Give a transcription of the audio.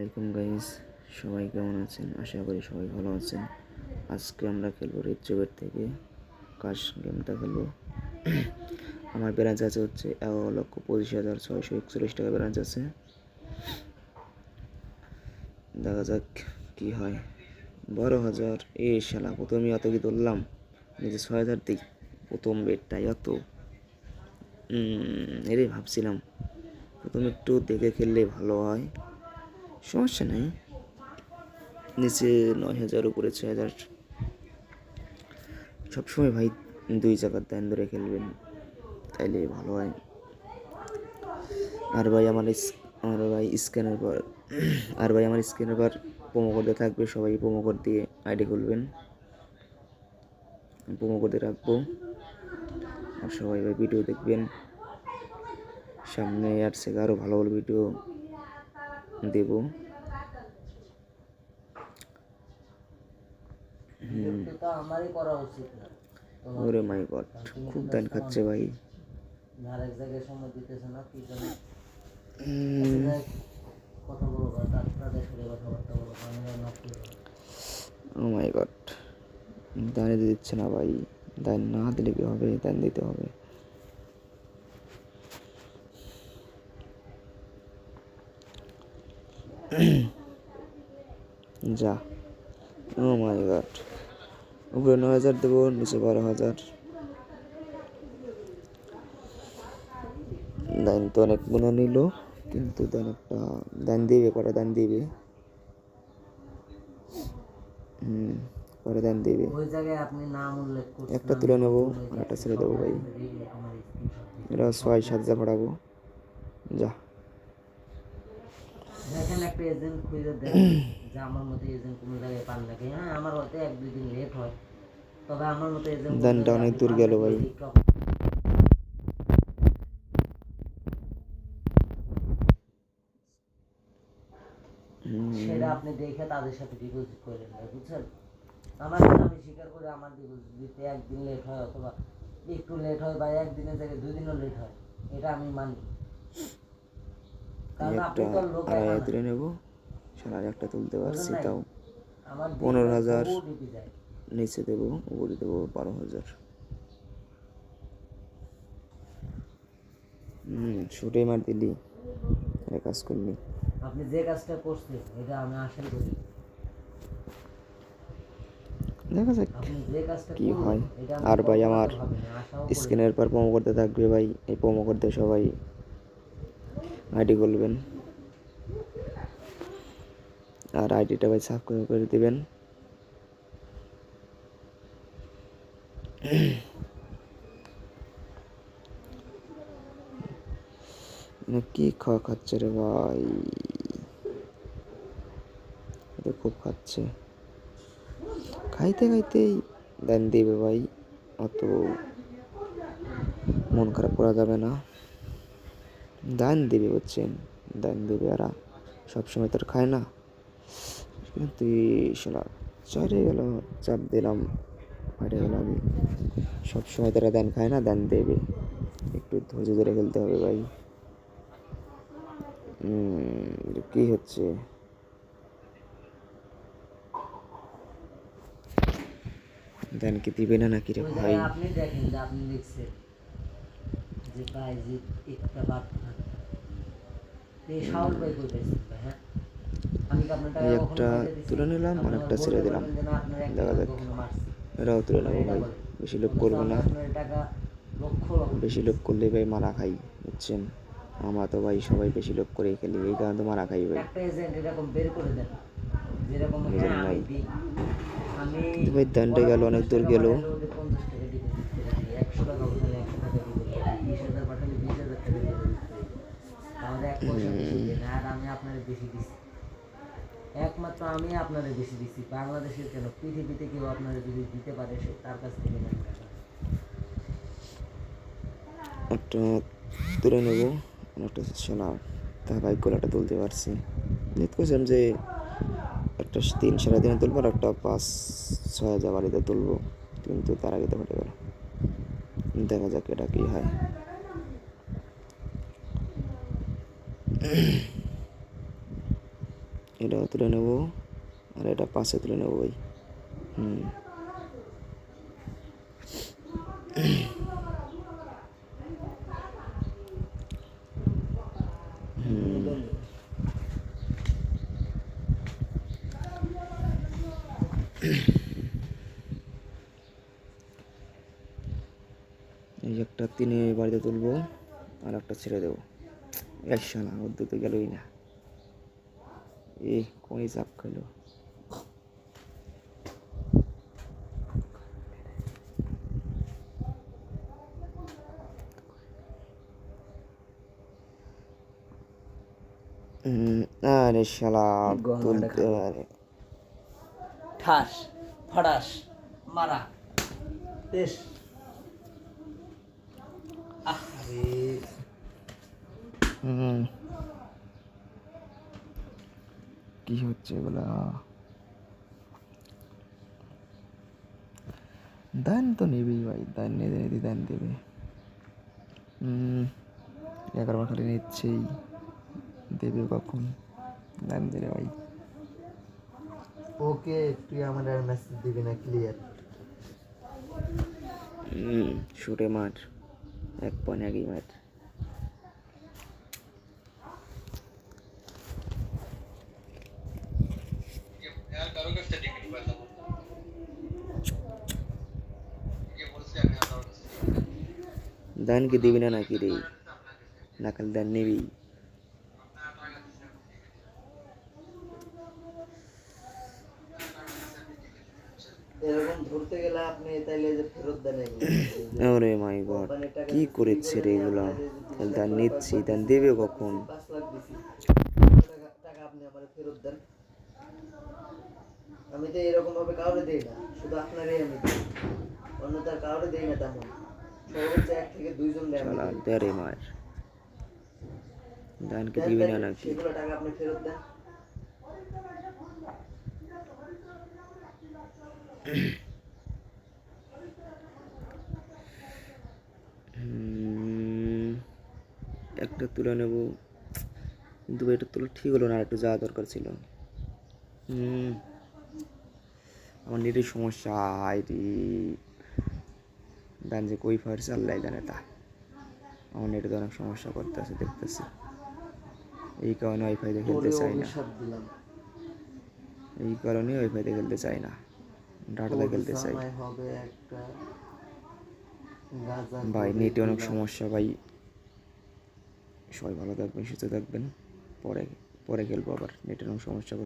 এরকম গাইস, সবাই কেমন আছেন? আশা করি সবাই ভালো আছেন। আজকে আমরা খেলব রেড জবের থেকে কাশ গেমটা খেলব। আমার ব্যালেন্স আছে হচ্ছে এগারো লক্ষ পঁচিশ হাজার ছয়শো একচল্লিশ টাকা ব্যালেন্স আছে। দেখা যাক কি হয়। বারো হাজার, এ শালা, প্রথমে অত কি ধরলাম? নিজে ছয় হাজার দিই, প্রথম বেডটাই অত এরে ভাবছিলাম, প্রথম একটু দেখে খেললে ভালো হয়। সমস্যা নেই। নিচে নয় হাজার, উপরে ছয় হাজার। সবসময় ভাই দুই জায়গার দান ধরে খেলবেন, তাইলে ভালো হয়। আর ভাই আমার আমার ভাই স্ক্যানের পর, আর ভাই আমার স্ক্যানের পর প্রোমো কোডে থাকবে, সবাই প্রোমো কোড দিয়ে আইডি খুলবেন। প্রোমো কোডে রাখব। আর সবাই ভাই ভিডিও দেখবেন। সামনে আসছে আরও ভালো ভালো ভিডিও দেব। ওরে মাই গড খুব দান খাচ্ছে ভাই। আর জায়গায় সময় দিতেছে না কি জন্য কথা বলব তাদের সাথে কথাবার্তা বলব ও মাই গড দান দিচ্ছে না ভাই। দান না দিলে কি হবে? দান দিতে হবে। যা। ও মাই গড উপরে নয় হাজার দেবো নিচে বারো হাজার। দান তো অনেক গুণা নিল কিন্তু দান একটা দান দিবে কটা দান দিবে। হুম পরে দান দিবে। একটা তুলে নেব আর একটা ছেড়ে দেবো ভাই। এটা ছয় সাত যা পড়াবো যা। দেখেন একটা এজেন্ট খুঁজে দেন যে আমার মতো এজেন্ট কোনো জায়গায় পান নাকি। হ্যাঁ আমার হয়তো এক দুই দিন লেট হয় তবে আমার মতো এজেন্ট দানটা অনেক দূর গেল ভাই। সেটা আপনি দেখে তাদের সাথে ডিপোজিট করে নেবেন বুঝছেন? আমার আমি স্বীকার করি আমার ডিপোজিট দিতে একদিন লেট হয় অথবা একটু লেট হয় বা একদিনের জায়গায় দুই দিনও লেট হয় এটা আমি মানি। আপনি একটা আড়াই হাজার নেব সাড়ে একটা তুলতে পারছি তাও পনেরো হাজার। নিচে দেবো উপরে দেবো বারো হাজার। হুম ছুটে মার দিলি এটা কাজ করলি। আপনি যে কাজটা করছেন এটা আমি আশা করি। দেখা যাক কি হয়। আর ভাই আমার। স্ক্রিনের পর প্রোমো করতে থাকবে ভাই এই প্রোমো করতে সবাই। আইডি বলবেন আর আইডিটা ভাই সাবস্ক্রাইব করে দিবেন। মানে কি খাওয়া খাচ্ছে রে ভাই? খুব খাচ্ছে। খাইতে খাইতেই দেন দিবে ভাই। অত মন খারাপ করা যাবে না। দান দেবে বুঝছেন? দান দিবে আর সবসময় তো আর খায় না। কিন্তু শোনা চলে গেল চাপ দিলাম হারে গেল আমি। সবসময় তারা দান খায় না দান দেবে। একটু ধৈর্য ধরে খেলতে হবে ভাই। কি হচ্ছে? দান কি দিবে না নাকি রে ভাই? আপনি দেখেন আপনি লিখছেন যে ভাই যে একটা বাদ এই সাউল ভাই কই পাইছেন ভাই, হ্যাঁ আমি কি আপনার টাকা এই কখনো একটা তুলে নিলাম আর একটা ছেড়ে দিলাম। দেখা যাক। এটাও তুলে নেব ভাই বেশি লোক করব না। বেশি লোক করলে ভাই মারা খাই বুঝছেন? আমরা তো ভাই সবাই বেশি লোক করেই খেলি এই কারণে তো মারা খাই ভাই। করে হ্যাঁ ভাই। দানটা গেল অনেক দূর গেল। আপনাদের বেশি দিছি। একমাত্র আমি আপনাদের বেশি দিছি। বাংলাদেশের কেন? পৃথিবীতে কেউ আপনারা যদি দিতে পারে, সে তার কাছ থেকে একটা তুলে নেব। একটা গোলাটা তুলতে পারছি। নিত করছিলাম যে একটা তিন সাড়ে তিনে তুলবো আর একটা পাঁচ ছয় হাজার বাড়িতে তুলবো। কিন্তু তার আগে তো ঘটে গেল দেখা যাক এটা কি হয়। এটাও তুলে নেব, আর এটা পাশে তুলে নেব ভাই। হুম। এই একটা তিনে বাড়িতে তুলবো, আর একটা ছেড়ে দেবো। একশো না ওর দুটো গেলই না। এই কোন চাপ খেলো? আরে শালা তুলতে। পারে। ঠাস ফটাস মারা। বেশ। আরে। হুম। কি হচ্ছে এগুলা? দান তো নেবেই ভাই দান নিতে নিতে দান দেবে। এগারোবার খালি নিচ্ছেই। দেবে কখন? দান দেবে ভাই। ওকে তুই আমার আর মেসেজ দিবি না ক্লিয়ার হুম শুটে মাঠ এক পয়েন্ট একই মাঠ দান কি দিবি না নাকি রে না খালি দান নিবি এরকম ধরতে গেলে আপনি তাইলে যে ফেরত দেন এগুলো। ওরে মাই গড কি করেছে রে এগুলা তাহলে দান নিচ্ছি দান দেবে কখন পাঁচ লাখ দিছি টাকা- টাকা আপনি আমার ফেরত দেন আমি তো এরকম ভাবে কাউরে দেই না শুধু আপনারই আমি দিই। অন্য তার কাউরে দেই না তেমন। সর্বোচ্চ এক থেকে দুইজন দেয় আমি দেরে মার দানকে দেন, দিবি না নাকি? সেগুলো টাকা আপনি ফেরত দেন। একটা তুলে নেব। কিন্তু এটা তোলা ঠিক হলো না একটু যাওয়া দরকার ছিল। হুম। আমার নেটের সমস্যা আইডি দান যে কই ফারছে আল্লাহ জানে তা। আমার নেটে তো অনেক সমস্যা করতেছে দেখতেছি। এই কারণে ওয়াইফাইতে খেলতে চাই না। এই কারণে ওয়াইফাইতে খেলতে চাই না। ডাটাতে খেলতে চাই। ভাই নেটে অনেক সমস্যা ভাই। সবাই ভালো থাকবেন সুস্থ থাকবেন। পরে পরে খেলব আবার। নেটের অনেক সমস্যা